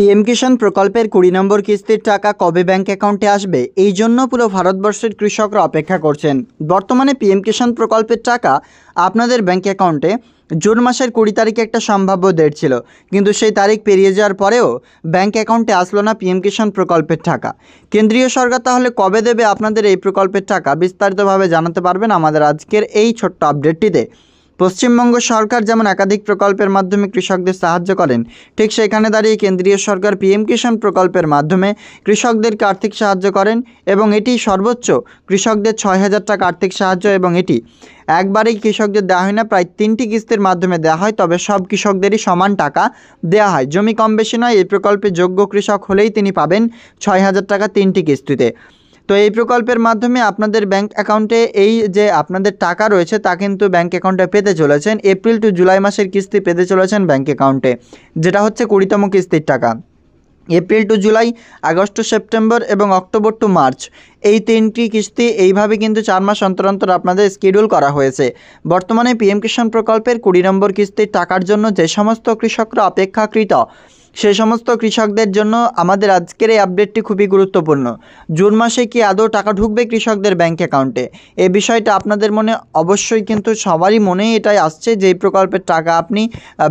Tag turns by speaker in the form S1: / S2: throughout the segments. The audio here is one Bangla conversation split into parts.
S1: পিএম কিষাণ প্রকল্পের কুড়ি নম্বর কিস্তির টাকা কবে ব্যাংক অ্যাকাউন্টে আসবে? এই জন্য পুরো ভারতবর্ষের কৃষকরা অপেক্ষা করছেন। বর্তমানে পিএম কিষাণ প্রকল্পের টাকা আপনাদের ব্যাংক অ্যাকাউন্টে জুন মাসের কুড়ি তারিখে একটা সম্ভাব্য ডেট ছিল। কিন্তু সেই তারিখ পেরিয়ে যাওয়ার পরেও ব্যাংক অ্যাকাউন্টে আসলো না পিএম কিষাণ প্রকল্পের টাকা। কেন্দ্রীয় সরকার তাহলে কবে দেবে আপনাদের এই প্রকল্পের টাকা? বিস্তারিতভাবে জানাতে পারবেন আমাদের আজকের এই ছোট্ট আপডেটটিতে পশ্চিমবঙ্গ সরকার যেমন একাধিক প্রকল্পের মাধ্যমে কৃষকদের সাহায্য করেন, ঠিক সেখানে দাঁড়িয়ে কেন্দ্রীয় সরকার পিএম কিষাণ প্রকল্পের মাধ্যমে কৃষকদেরকে আর্থিক সাহায্য করেন এবং এটি সর্বোচ্চ কৃষকদের ছয় হাজার টাকা আর্থিক সাহায্য এবং এটি একবারেই কৃষকদের দেওয়া হয় না, প্রায় তিনটি কিস্তির মাধ্যমে দেওয়া হয়, তবে সব কৃষকদেরই সমান টাকা দেওয়া হয়। জমি কম বেশি নয়, এই প্রকল্পে যোগ্য কৃষক হলেই তিনি পাবেন ছয় হাজার টাকা তিনটি কিস্তিতে। তো এই প্রকল্পের মাধ্যমে আপনাদের ব্যাংক অ্যাকাউন্টে এই যে আপনাদের টাকা রয়েছে তা কিন্তু ব্যাংক অ্যাকাউন্টে পেতে চলেছেন। এপ্রিল টু জুলাই মাসের কিস্তি পেতে চলেছেন ব্যাংক অ্যাকাউন্টে যেটা হচ্ছে কুড়িতম কিস্তির টাকা। April to July August to September এবং অক্টোবর টু মার্চ এই তিনটি কিস্তি এইভাবে কিন্তু চার মাস অন্তর অন্তর আপনাদের শিডিউল করা হয়েছে। বর্তমানে পিএম কিষাণ প্রকল্পের কুড়ি নম্বর কিস্তির টাকার জন্য যে সমস্ত কৃষকরা অপেক্ষাকৃত সে সমস্ত কৃষকদের জন্য আমাদের আজকের এই আপডেটটি খুবই গুরুত্বপূর্ণ। জুন মাসে কি আদৌ টাকা ঢুকবে কৃষকদের ব্যাংক অ্যাকাউন্টে এই বিষয়টা আপনাদের মনে অবশ্যই কিন্তু সবারই মনেই এটাই আসছে যে, এই প্রকল্পের টাকা আপনি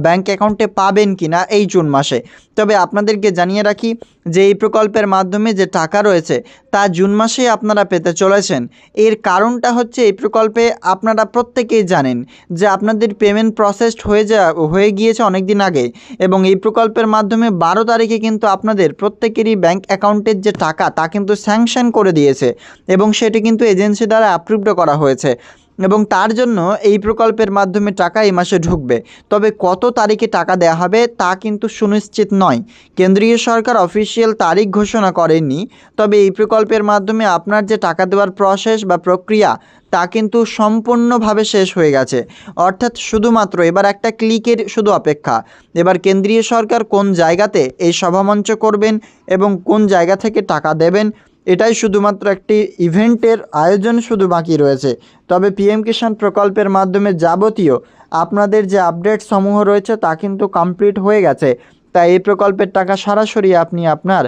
S1: ব্যাংক অ্যাকাউন্টে পাবেন কি না এই জুন মাসে। তবে আপনাদেরকে জানিয়ে রাখি যে, এই প্রকল্পের মাধ্যমে যে টাকা রয়েছে, তা জুন মাসেই আপনারা পেতে চলেছেন। এর কারণটা হচ্ছে, এই প্রকল্পে আপনারা প্রত্যেকেই জানেন যে, আপনাদের পেমেন্ট প্রসেসড হয়ে যা, হয়ে গিয়েছে অনেক দিন আগে এবং এই প্রকল্পের মাধ্যমে বারো তারিখে কিন্তু আপনাদের প্রত্যেকেরই ব্যাংক অ্যাকাউন্টের যে টাকা, তা কিন্তু স্যাংশন করে দিয়েছে এবং সেটি কিন্তু এজেন্সি দ্বারা অ্যাপ্রুভড করা হয়েছে। এবং তার জন্য এই প্রকল্পের মাধ্যমে টাকা এই মাসে ঢুকবে। তবে কত তারিখে টাকা দেওয়া হবে তা কিন্তু সুনিশ্চিত নয়। কেন্দ্রীয় সরকার অফিসিয়াল তারিখ ঘোষণা করেননি তবে এই প্রকল্পের মাধ্যমে আপনার যে টাকা দেওয়ার প্রসেস বা প্রক্রিয়া, তা কিন্তু সম্পূর্ণভাবে শেষ হয়ে গেছে। অর্থাৎ শুধুমাত্র এবার একটা ক্লিকের শুধু অপেক্ষা। এবার কেন্দ্রীয় সরকার কোন জায়গাতে এই সভামঞ্চ করবেন এবং কোন জায়গা থেকে টাকা দেবেন এটাই শুধুমাত্র একটি ইভেন্টের আয়োজন শুধু বাকি রয়েছে। তবে পিএম কিষাণ প্রকল্পের মাধ্যমে যাবতীয় আপনাদের যে আপডেট সমূহ রয়েছে তা কিন্তু কমপ্লিট হয়ে গেছে। তাই এই প্রকল্পের টাকা সরাসরি আপনি আপনার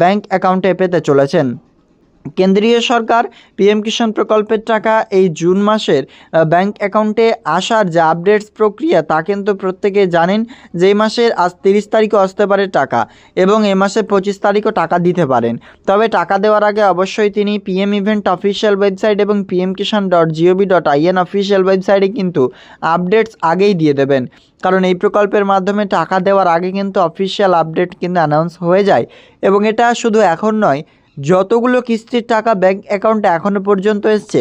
S1: ব্যাংক অ্যাকাউন্টে পেতে চলেছেন। কেন্দ্রীয় সরকার পিএম কিষাণ প্রকল্পের টাকা এই জুন মাসের ব্যাংক অ্যাকাউন্টে আসার যে আপডেটস প্রক্রিয়া তা কিন্তু প্রত্যেকে জানেন যে মাসের আজ তিরিশ তারিখও আসতে পারে টাকা এবং এ মাসের পঁচিশ তারিখও টাকা দিতে পারেন। তবে টাকা দেওয়ার আগে অবশ্যই তিনি পিএম ইভেন্ট অফিসিয়াল ওয়েবসাইট এবং PM Kisan dot GOV dot IN official ওয়েবসাইটে কিন্তু আপডেটস আগেই দিয়ে দেবেন। কারণ এই প্রকল্পের মাধ্যমে টাকা দেওয়ার আগে কিন্তু অফিসিয়াল আপডেট কিন্তু অ্যানাউন্স হয়ে যায় এবং এটা শুধু এখন নয় যতগুলো কিস্তির টাকা ব্যাংক অ্যাকাউন্টে এখনও পর্যন্ত এসছে,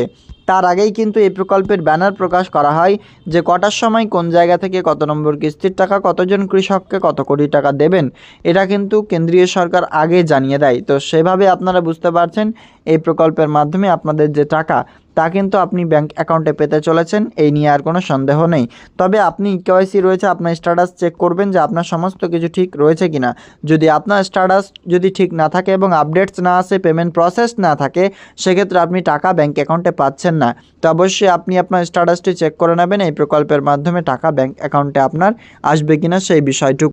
S1: তার আগেই কিন্তু এই প্রকল্পের ব্যানার প্রকাশ করা হয় যে কটার সময় কোন জায়গা থেকে কত নম্বর কিস্তির টাকা কতজন কৃষককে কত কোটি টাকা দেবেন, এটা কিন্তু কেন্দ্রীয় সরকার আগে জানিয়ে দেয়। তো সেভাবে আপনারা বুঝতে পারছেন, এই প্রকল্পের মাধ্যমে আপনাদের যে টাকা তা কিন্তু আপনি ব্যাংক অ্যাকাউন্টে পেতে চলেছেন, এই নিয়ে আর কোনো সন্দেহ নেই। তবে আপনি কেওয়াইসি রয়েছে, আপনার স্ট্যাটাস চেক করবেন যে আপনার সমস্ত কিছু ঠিক রয়েছে কিনা। যদি আপনার স্ট্যাটাস যদি ঠিক না থাকে এবং আপডেটস না আসে পেমেন্ট প্রসেস না থাকে, সেক্ষেত্রে আপনি টাকা ব্যাংক অ্যাকাউন্টে পাচ্ছেন না। তো অবশ্যই আপনি আপনার স্ট্যাটাসটি চেক করে নেবেন, এই প্রকল্পের মাধ্যমে টাকা ব্যাংক অ্যাকাউন্টে আপনার আসবে কিনা সেই বিষয়টুকু।